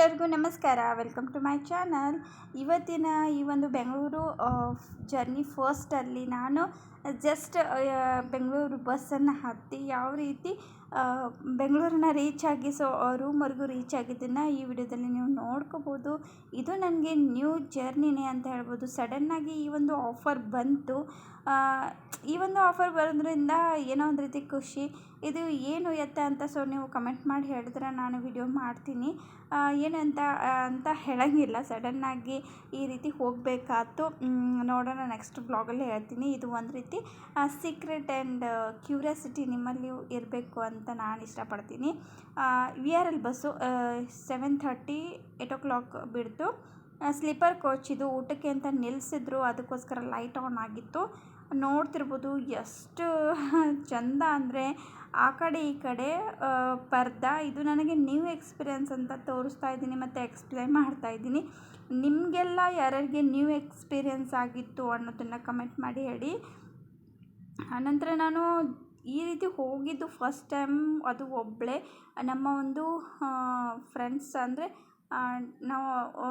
ಎಲ್ಲರಿಗೂ ನಮಸ್ಕಾರ. Welcome to my channel ಇವತ್ತಿನ ಈ ಒಂದು ಬೆಂಗಳೂರು ಜರ್ನಿ ಫಸ್ಟಲ್ಲಿ ನಾನು ಜಸ್ಟ್ ಬೆಂಗಳೂರು ಬಸ್ಸನ್ನು ಹತ್ತಿ ಯಾವ ರೀತಿ ಬೆಂಗಳೂರನ್ನ ರೀಚ್ ಆಗಿ ಸೊ ರೂಮ್ವರೆಗೂ ರೀಚ್ ಆಗಿದ್ದನ್ನು ಈ ವಿಡಿಯೋದಲ್ಲಿ ನೀವು ನೋಡ್ಕೋಬೋದು. ಇದು ನನಗೆ ನ್ಯೂ ಜರ್ನಿನೇ ಅಂತ ಹೇಳ್ಬೋದು. ಸಡನ್ನಾಗಿ ಈ ಒಂದು ಆಫರ್ ಬಂತು. ಈ ಒಂದು ಆಫರ್ ಬರೋದ್ರಿಂದ ಏನೋ ಒಂದು ರೀತಿ ಖುಷಿ. ಇದು ಏನು ಎತ್ತ ಅಂತ ಸೊ ನೀವು ಕಮೆಂಟ್ ಮಾಡಿ ಹೇಳಿದ್ರೆ ನಾನು ವಿಡಿಯೋ ಮಾಡ್ತೀನಿ. ಏನಂತ ಅಂತ ಹೇಳೋಂಗಿಲ್ಲ. ಸಡನ್ನಾಗಿ ಈ ರೀತಿ ಹೋಗಬೇಕಾಯ್ತು ನೋಡೋಣ ನೆಕ್ಸ್ಟ್ ಬ್ಲಾಗಲ್ಲಿ ಹೇಳ್ತೀನಿ. ಇದು ಒಂದು ರೀತಿ ಸೀಕ್ರೆಟ್ ಆ್ಯಂಡ್ ಕ್ಯೂರಿಯಾಸಿಟಿ ನಿಮ್ಮಲ್ಲಿ ಇರಬೇಕು ಅಂತ ನಾನು ಇಷ್ಟಪಡ್ತೀನಿ. V R L bus seven thirty eight o'clock ಬಿಡ್ತು. ಸ್ಲೀಪರ್ ಕೋಚ್ ಇದು ಊಟಕ್ಕೆ ಅಂತ ನಿಲ್ಲಿಸಿದ್ರು ಅದಕ್ಕೋಸ್ಕರ ಲೈಟ್ ಆನ್ ಆಗಿತ್ತು. ನೋಡ್ತಿರ್ಬೋದು ಎಷ್ಟು ಚಂದ ಅಂದರೆ ಆ ಕಡೆ ಈ ಕಡೆ ಪರ್ದ, ಇದು ನನಗೆ ನ್ಯೂ ಎಕ್ಸ್ಪೀರಿಯನ್ಸ್ ಅಂತ ತೋರಿಸ್ತಾ ಇದ್ದೀನಿ ಮತ್ತು ಎಕ್ಸ್ಪ್ಲೈನ್ ಮಾಡ್ತಾ ಇದ್ದೀನಿ. ನಿಮಗೆಲ್ಲ ಯಾರ್ಯಾರಿಗೆ ನ್ಯೂ ಎಕ್ಸ್ಪೀರಿಯನ್ಸ್ ಆಗಿತ್ತು ಅನ್ನೋದನ್ನು ಕಮೆಂಟ್ ಮಾಡಿ ಹೇಳಿ. ಆನಂತರ ನಾನು ಈ ರೀತಿ ಹೋಗಿದ್ದು ಫಸ್ಟ್ ಟೈಮ್ ಅದು ಒಬ್ಬಳೇ ನಮ್ಮ ಒಂದು ಫ್ರೆಂಡ್ಸ್ ಅಂದರೆ ನಾವು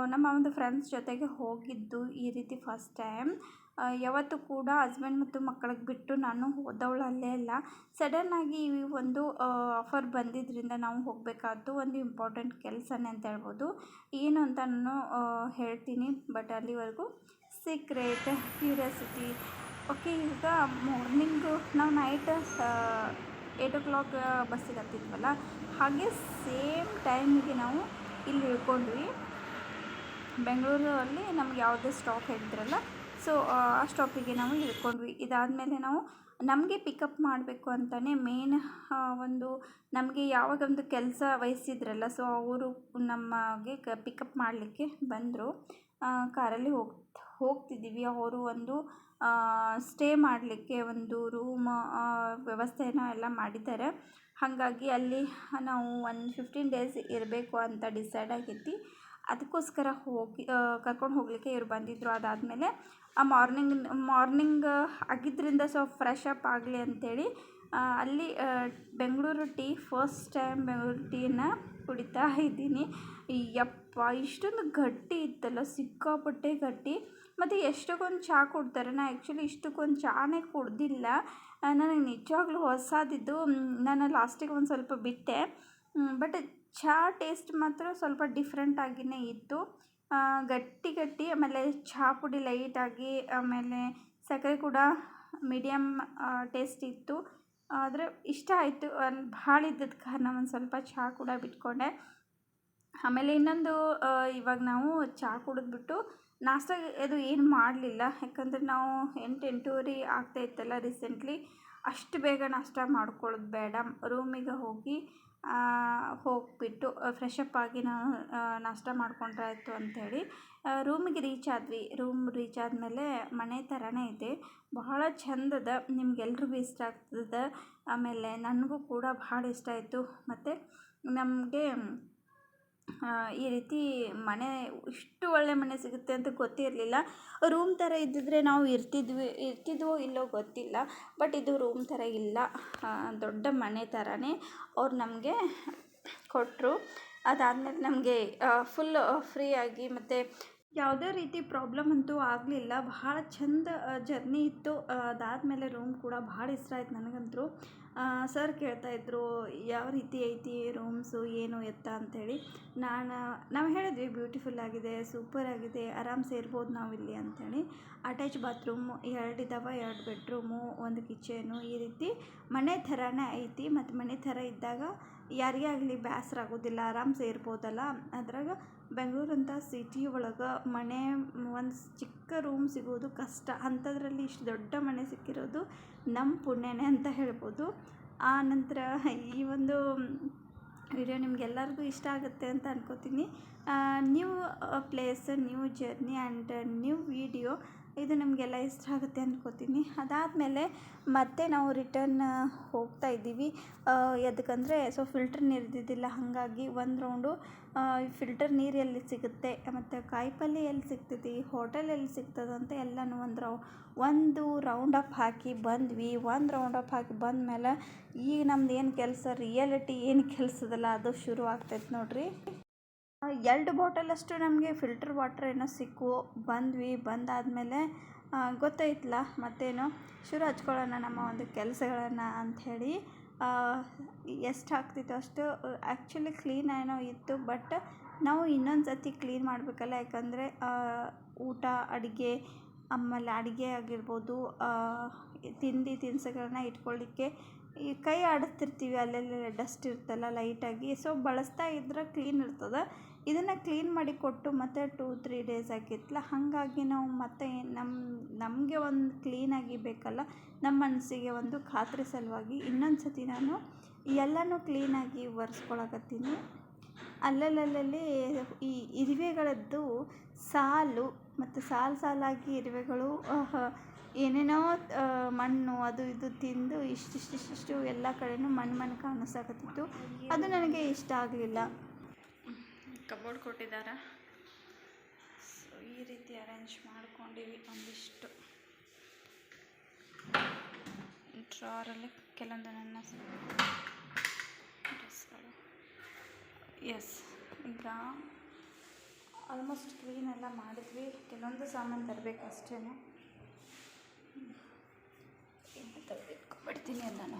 ನಮ್ಮ ಒಂದು ಫ್ರೆಂಡ್ಸ್ ಜೊತೆಗೆ ಹೋಗಿದ್ದು ಈ ರೀತಿ ಫಸ್ಟ್ ಟೈಮ್ ಯಾವತ್ತು ಕೂಡ ಹಸ್ಬೆಂಡ್ ಮತ್ತು ಮಕ್ಕಳಿಗೆ ಬಿಟ್ಟು ನಾನು ಹೋದವಳು ಅಲ್ಲೇ ಅಲ್ಲ ಸಡನ್ನಾಗಿ ಈ ಒಂದು ಆಫರ್ ಬಂದಿದ್ದರಿಂದ ನಾವು ಹೋಗಬೇಕಾದ್ದು ಒಂದು ಇಂಪಾರ್ಟೆಂಟ್ ಕೆಲಸನೇ ಅಂತ ಹೇಳ್ಬೋದು. ಏನು ಅಂತ ನಾನು ಹೇಳ್ತೀನಿ ಬಟ್ ಅಲ್ಲಿವರೆಗೂ ಸೀಕ್ರೆಟ್ ಕ್ಯೂರಿಯಾಸಿಟಿ ಓಕೆ, ಈಗ ಮಾರ್ನಿಂಗು ನಾವು ನೈಟ್ ಏಯ್ಟ್ ಓ ಕ್ಲಾಕ್ ಬಸ್ಸಿಗೆ ಹತ್ತಿದ್ವಲ್ಲ, ಹಾಗೆ ಸೇಮ್ ಟೈಮಿಗೆ ನಾವು ಇಲ್ಲಿ ಇಳ್ಕೊಂಡ್ವಿ ಬೆಂಗಳೂರಲ್ಲಿ ನಮ್ಗೆ ಯಾವುದೇ ಸ್ಟಾಪ್ ಹೇಳಿದ್ರಲ್ಲ ಸೊ ಆ ಸ್ಟಾಪಿಗೆ ನಾವು ಇಳ್ಕೊಂಡ್ವಿ ಇದಾದಮೇಲೆ ನಾವು ನಮಗೆ ಪಿಕಪ್ ಮಾಡಬೇಕು ಅಂತಲೇ ಮೇನ್ ಒಂದು ನಮಗೆ ಯಾವಾಗ ಒಂದು ಕೆಲಸ ವಹಿಸಿದ್ರಲ್ಲ ಸೊ ಅವರು ನಮಗೆ ಪಿಕಪ್ ಮಾಡಲಿಕ್ಕೆ ಬಂದರು. ಕಾರಲ್ಲಿ ಹೋಗಿ ಹೋಗ್ತಿದ್ದೀವಿ. ಅವರು ಒಂದು ಸ್ಟೇ ಮಾಡಲಿಕ್ಕೆ ಒಂದು ರೂಮ್ ವ್ಯವಸ್ಥೆನ ಎಲ್ಲ ಮಾಡಿದ್ದಾರೆ. ಹಾಗಾಗಿ ಅಲ್ಲಿ ನಾವು ಒನ್ ಫಿಫ್ಟೀನ್ ಡೇಸ್ ಇರಬೇಕು ಅಂತ ಡಿಸೈಡ್ ಆಗೈತಿ ಅದಕ್ಕೋಸ್ಕರ ಹೋಗಿ ಕರ್ಕೊಂಡು ಹೋಗಲಿಕ್ಕೆ ಇವ್ರು ಬಂದಿದ್ದರು ಅದಾದಮೇಲೆ, ಆ ಮಾರ್ನಿಂಗ್ ಮಾರ್ನಿಂಗ್ ಆಗಿದ್ದರಿಂದ ಸೊ ಫ್ರೆಶ್ ಅಪ್ ಆಗಲಿ ಅಂಥೇಳಿ ಅಲ್ಲಿ Bengaluru tea first time Bengaluru ಟೀನ ಕುಡಿತಾ ಇದ್ದೀನಿ. ಯಪ್ಪ, ಇಷ್ಟೊಂದು ಗಟ್ಟಿ ಇತ್ತಲ್ಲ, ಸಿಕ್ಕಾಪಟ್ಟೆ ಗಟ್ಟಿ. ಮತ್ತು ಎಷ್ಟಕ್ಕೊಂದು ಚಹಾ ಕೊಡ್ತಾರೆ? ನಾನು ಆ್ಯಕ್ಚುಲಿ ಇಷ್ಟಕ್ಕೊಂದು ಚಹಾನೇ ಕುಡ್ದಿಲ್ಲ. ನನಗೆ ನಿಜವಾಗ್ಲೂ ಹೊಸದಿದ್ದು ನಾನು ಲಾಸ್ಟಿಗೆ ಒಂದು ಸ್ವಲ್ಪ ಬಿಟ್ಟೆ. ಬಟ್ ಚಹಾ ಟೇಸ್ಟ್ ಮಾತ್ರ ಸ್ವಲ್ಪ ಡಿಫ್ರೆಂಟ್ ಆಗಿಯೇ ಇತ್ತು. ಗಟ್ಟಿ ಗಟ್ಟಿ, ಆಮೇಲೆ ಚಹಾ ಪುಡಿ ಲೈಟಾಗಿ ಆಮೇಲೆ ಸಕ್ಕರೆ ಕೂಡ ಮೀಡಿಯಮ್ ಟೇಸ್ಟ್ ಇತ್ತು. ಆದರೆ ಇಷ್ಟ ಆಯಿತು. ಅಲ್ಲಿ ಭಾಳ ಇದ್ದದ ಕಾರಣ ಒಂದು ಸ್ವಲ್ಪ ಚಹಾ ಕೂಡ ಬಿಟ್ಕೊಂಡೆ. ಆಮೇಲೆ ಇನ್ನೊಂದು ಇವಾಗ ನಾವು ಚಹಾ ಕುಡಿದ್ಬಿಟ್ಟು ನಾಷ್ಟ ಅದು ಏನು ಮಾಡಲಿಲ್ಲ. ಯಾಕಂದರೆ ನಾವು ಎಂಟು ಎಂಟೂವರೆ ಆಗ್ತಾ ಇತ್ತಲ್ಲ ರೀಸೆಂಟ್ಲಿ. ಅಷ್ಟು ಬೇಗ ನಾಷ್ಟ ಮಾಡ್ಕೊಳ್ಳೋದು ಬೇಡ. ರೂಮಿಗೆ ಹೋಗಿ ಹೋಗಿಬಿಟ್ಟು ಫ್ರೆಶ್ ಅಪ್ ಆಗಿ ನಾವು ನಾಷ್ಟ ಮಾಡ್ಕೊಂಡ್ರೆ ಆಯಿತು ಅಂಥೇಳಿ ರೂಮಿಗೆ ರೀಚ್ ಆದ್ವಿ. ರೂಮ್ ರೀಚ್ ಆದಮೇಲೆ ಮನೆ ಥರನೇ ಇದೆ. ಬಹಳ ಚಂದದ, ನಿಮ್ಗೆಲ್ರಿಗೂ ಇಷ್ಟ ಆಗ್ತದೆ. ಆಮೇಲೆ ನನಗೂ ಕೂಡ ಭಾಳ ಇಷ್ಟ ಆಯಿತು. ಮತ್ತು ನಮಗೆ ಈ ರೀತಿ ಮನೆ, ಇಷ್ಟು ಒಳ್ಳೆಯ ಮನೆ ಸಿಗುತ್ತೆ ಅಂತ ಗೊತ್ತಿರಲಿಲ್ಲ. ರೂಮ್ ಥರ ಇದ್ದಿದ್ರೆ ನಾವು ಇರ್ತಿದ್ವಿ, ಇರ್ತಿದ್ವೋ ಇಲ್ಲೋ ಗೊತ್ತಿಲ್ಲ. ಬಟ್ ಇದು ರೂಮ್ ಥರ ಇಲ್ಲ. ದೊಡ್ಡ ಮನೆ ಥರನೇ ಅವ್ರು ನಮಗೆ ಕೊಟ್ಟರು ಅದಾದಮೇಲೆ ನಮಗೆ ಫುಲ್ ಫ್ರೀಯಾಗಿ ಮತ್ತು ಯಾವುದೇ ರೀತಿ ಪ್ರಾಬ್ಲಮ್ ಅಂತೂ ಆಗಲಿಲ್ಲ. ಭಾಳ ಚಂದ ಜರ್ನಿ ಇತ್ತು. ಅದಾದಮೇಲೆ ರೂಮ್ ಕೂಡ ಭಾಳ ಇಷ್ಟ ಆಯ್ತು ನನಗಂತೂ ಸರ್ ಕೇಳ್ತಾಯಿದ್ರು ಯಾವ ರೀತಿ ಐತಿ ರೂಮ್ಸು ಏನು ಎತ್ತ? ಅಂಥೇಳಿ ನಾನು, ನಾವು ಹೇಳಿದ್ವಿ ಬ್ಯೂಟಿಫುಲ್ ಆಗಿದೆ ಸೂಪರ್ ಆಗಿದೆ ಆರಾಮ್ಸೆ ಇರ್ಬೋದು ನಾವು ಇಲ್ಲಿ ಅಂಥೇಳಿ ಅಟ್ಯಾಚ್ ಬಾತ್ರೂಮ್ ಎರಡು ಇದ್ದಾವೆ ಎರಡು ಬೆಡ್ರೂಮು ಒಂದು ಕಿಚನು ಈ ರೀತಿ. ಮನೆ ಥರನೇ ಐತಿ. ಮತ್ತು ಮನೆ ಥರ ಇದ್ದಾಗ ಯಾರಿಗೇ ಆಗಲಿ ಬೇಸರ ಆಗೋದಿಲ್ಲ ಆರಾಮ್ಸೆ ಇರ್ಬೋದಲ್ಲ ಅದ್ರಾಗ ಬೆಂಗಳೂರಂಥ ಸಿಟಿ ಒಳಗೆ ಮನೆ, ಒಂದು ಚಿಕ್ಕ ರೂಮ್ ಸಿಗೋದು ಕಷ್ಟ. ಅಂಥದ್ರಲ್ಲಿ ಇಷ್ಟು ದೊಡ್ಡ ಮನೆ ಸಿಕ್ಕಿರೋದು ನಮ್ಮ ಪುಣ್ಯನೇ ಅಂತ ಹೇಳ್ಬೋದು. ಆ ನಂತರ ಈ ಒಂದು ವಿಡಿಯೋ ನಿಮ್ಗೆಲ್ಲರಿಗೂ ಇಷ್ಟ ಆಗುತ್ತೆ ಅಂತ ಅನ್ಕೋತೀನಿ. New place new journey and new video ಇದು ನಮಗೆಲ್ಲ ಇಷ್ಟ ಆಗುತ್ತೆ ಅಂದ್ಕೋತೀನಿ ಅದಾದಮೇಲೆ ಮತ್ತೆ ನಾವು ರಿಟರ್ನ್ ಹೋಗ್ತಾ ಇದ್ದೀವಿ. ಎದಕ್ಕಂದರೆ ಸೊ ಫಿಲ್ಟರ್ ನೀರು ಇದ್ದಿದ್ದಿಲ್ಲ, ಹಾಗಾಗಿ ಒಂದು ರೌಂಡು ಫಿಲ್ಟರ್ ನೀರು ಎಲ್ಲಿ ಸಿಗುತ್ತೆ, ಮತ್ತು ಕಾಯಿಪಲ್ಲೆ ಎಲ್ಲಿ ಸಿಗ್ತೈತಿ ಹೋಟೆಲ್ ಎಲ್ಲಿ ಸಿಗ್ತದೆ ಅಂತ ಎಲ್ಲನೂ ಒಂದು ರೌ ಒಂದು ರೌಂಡ್ ಅಪ್ ಹಾಕಿ ಬಂದ್ವಿ. ಒಂದು ರೌಂಡ್ ಅಪ್ ಹಾಕಿ ಬಂದಮೇಲೆ ಈಗ ನಮ್ದು ಏನು ಕೆಲಸ ರಿಯಾಲಿಟಿ ಏನು ಕೆಲಸದಲ್ಲ, ಅದು ಶುರು ಆಗ್ತೈತೆ ನೋಡಿರಿ. ಎರಡು ಬಾಟಲಷ್ಟು ನಮಗೆ ಫಿಲ್ಟರ್ ವಾಟ್ರ್ ಏನೋ ಸಿಕ್ಕು. ಬಂದ್ವಿ. ಬಂದಾದಮೇಲೆ ಗೊತ್ತಾಯ್ತಲ್ಲ ಮತ್ತೇನು? ಶುರು ಹಚ್ಕೊಳ್ಳೋಣ ನಮ್ಮ ಒಂದು ಕೆಲಸಗಳನ್ನು ಅಂಥೇಳಿ ಎಷ್ಟು ಆಗ್ತಿತ್ತು ಅಷ್ಟು ಆ್ಯಕ್ಚುಲಿ ಕ್ಲೀನ್ ಏನೋ ಇತ್ತು. ಬಟ್ ನಾವು ಇನ್ನೊಂದು ಸತಿ ಕ್ಲೀನ್ ಮಾಡಬೇಕಲ್ಲ. ಯಾಕಂದರೆ ಊಟ, ಅಡುಗೆ, ಆಮೇಲೆ ಅಡುಗೆ ಆಗಿರ್ಬೋದು ತಿಂಡಿ ತಿನಿಸುಗಳನ್ನ ಇಟ್ಕೊಳ್ಳಿಕ್ಕೆ ಈ ಕೈ ಆಡಿಸ್ತಿರ್ತೀವಿ, ಅಲ್ಲೆಲ್ಲ ಡಸ್ಟ್ ಇರ್ತಲ್ಲ ಲೈಟಾಗಿ ಸೊ ಬಳಸ್ತಾ ಇದ್ರೆ ಕ್ಲೀನ್ ಇರ್ತದೆ. ಇದನ್ನು ಕ್ಲೀನ್ ಮಾಡಿ ಕೊಟ್ಟು ಮತ್ತೆ ಟೂ ತ್ರೀ ಡೇಸ್ ಆಗಿತ್ತಲ್ಲ ಹಾಗಾಗಿ ನಾವು ಮತ್ತೆ ನಮ್ಮ ನಮಗೆ ಒಂದು ಕ್ಲೀನಾಗಿ ಬೇಕಲ್ಲ ನಮ್ಮ ಮನಸ್ಸಿಗೆ ಒಂದು ಖಾತ್ರಿ ಸಲುವಾಗಿ ಇನ್ನೊಂದು ಸತಿ ನಾನು ಎಲ್ಲನೂ ಕ್ಲೀನಾಗಿ ಒರೆಸ್ಕೊಳಕತ್ತೀನಿ. ಅಲ್ಲಲ್ಲಲ್ಲಿ ಈ ಇರುವೆಗಳದ್ದು ಸಾಲು, ಮತ್ತು ಸಾಲು ಸಾಲಾಗಿ ಇರುವೆಗಳು ಏನೇನೋ ಮಣ್ಣು ಅದು ಇದು ತಿಂದು ಇಷ್ಟಿಷ್ಟಿಷ್ಟು ಎಲ್ಲ ಕಡೆಯೂ ಮಣ್ಣು ಮಣ್ಣು ಕಾಣಿಸಾಕತ್ತಿತ್ತು. ಅದು ನನಗೆ ಇಷ್ಟ ಆಗಲಿಲ್ಲ. ಕಬೋರ್ಡ್ ಕೊಟ್ಟಿದ್ದಾರೆ? ಸೊ ಈ ರೀತಿ ಅರೇಂಜ್ ಮಾಡ್ಕೊಂಡಿವಿ ಒಂದಿಷ್ಟು. ಡ್ರಾರಲ್ಲಿ ಕೆಲವೊಂದು ನನ್ನ ಡ್ರೆಸ್ಗಳು ಎಸ್ ಈಗ ಆಲ್ಮೋಸ್ಟ್ ಕ್ಲೀನೆಲ್ಲ ಮಾಡಿದ್ವಿ. ಕೆಲವೊಂದು ಸಾಮಾನು ತರಬೇಕು ಅಷ್ಟೇ ತೆಗೆದಿಟ್ಕೊಂಡ್ಬಿಡ್ತೀನಿ ಎಲ್ಲನೂ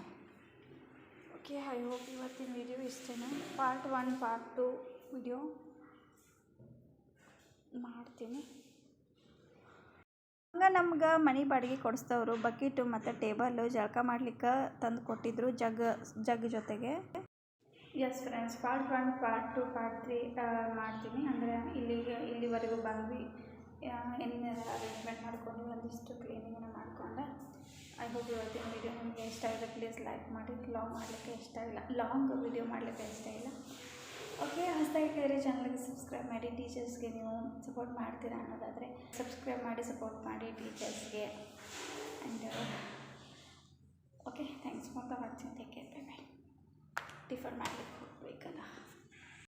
ಓಕೆ ಐ ಹೋಪ್ ಇವತ್ತಿನ ವಿಡಿಯೋ ಇಷ್ಟೇ part one part two video ಮಾಡ್ತೀನಿ. ಹಂಗೆ ನಮ್ಗೆ ಮನೆ ಬಾಡಿಗೆ ಕೊಡಿಸ್ತವ್ರು ಬಕೆಟು ಮತ್ತು ಟೇಬಲ್ಲು ಜಳಕ ಮಾಡ್ಲಿಕ್ಕೆ ತಂದು ಕೊಟ್ಟಿದ್ರು ಜಗ್ ಜಗ್ ಜೊತೆಗೆ. Yes friends part one part two part three ಮಾಡ್ತೀನಿ. ಅಂದರೆ ಇಲ್ಲಿಗೆ ಇಲ್ಲಿವರೆಗೂ ಬಂದ್ವಿ. ಏನೇನೆಲ್ಲ ಅರೇಂಜ್ಮೆಂಟ್ ಮಾಡ್ಕೊಂಡು ಒಂದಿಷ್ಟು ಕ್ಲೀನಿಂಗನ್ನು ಮಾಡಿಕೊಂಡೆ. ಐ ಹೋಪ್ ಇವತ್ತಿನ ವೀಡಿಯೋ ನಿಮಗೆ ಇಷ್ಟ ಆಗಿದೆ ಪ್ಲೀಸ್ ಲೈಕ್ ಮಾಡಿ ಲಾಂಗ್ ಮಾಡಲಿಕ್ಕೆ ಇಷ್ಟ ಇಲ್ಲ. ಲಾಂಗ್ ವಿಡಿಯೋ ಮಾಡಲಿಕ್ಕೆ ಇಷ್ಟ ಇಲ್ಲ. ಓಕೆ ಹೊಸದಾಗಿ ಬೇರೆ ಚಾನಲ್ಗೆ ಸಬ್ಸ್ಕ್ರೈಬ್ ಮಾಡಿ ಟೀಚರ್ಸ್ಗೆ ನೀವು ಸಪೋರ್ಟ್ ಮಾಡ್ತೀರಾ ಅನ್ನೋದಾದರೆ ಸಬ್ಸ್ಕ್ರೈಬ್ ಮಾಡಿ ಸಪೋರ್ಟ್ ಮಾಡಿ ಟೀಚರ್ಸ್ಗೆ ಆ್ಯಂಡ್ ಓಕೆ ಥ್ಯಾಂಕ್ಸ್ ಫಾರ್ ಮಾಡ್ತೀನಿ ಟೇಕ್ ಕೇರ್ ಬೈ ಬೈ ಮಾಡಲಿಕ್ಕೆ ಹೋಗ್ಬೇಕಲ್ಲ.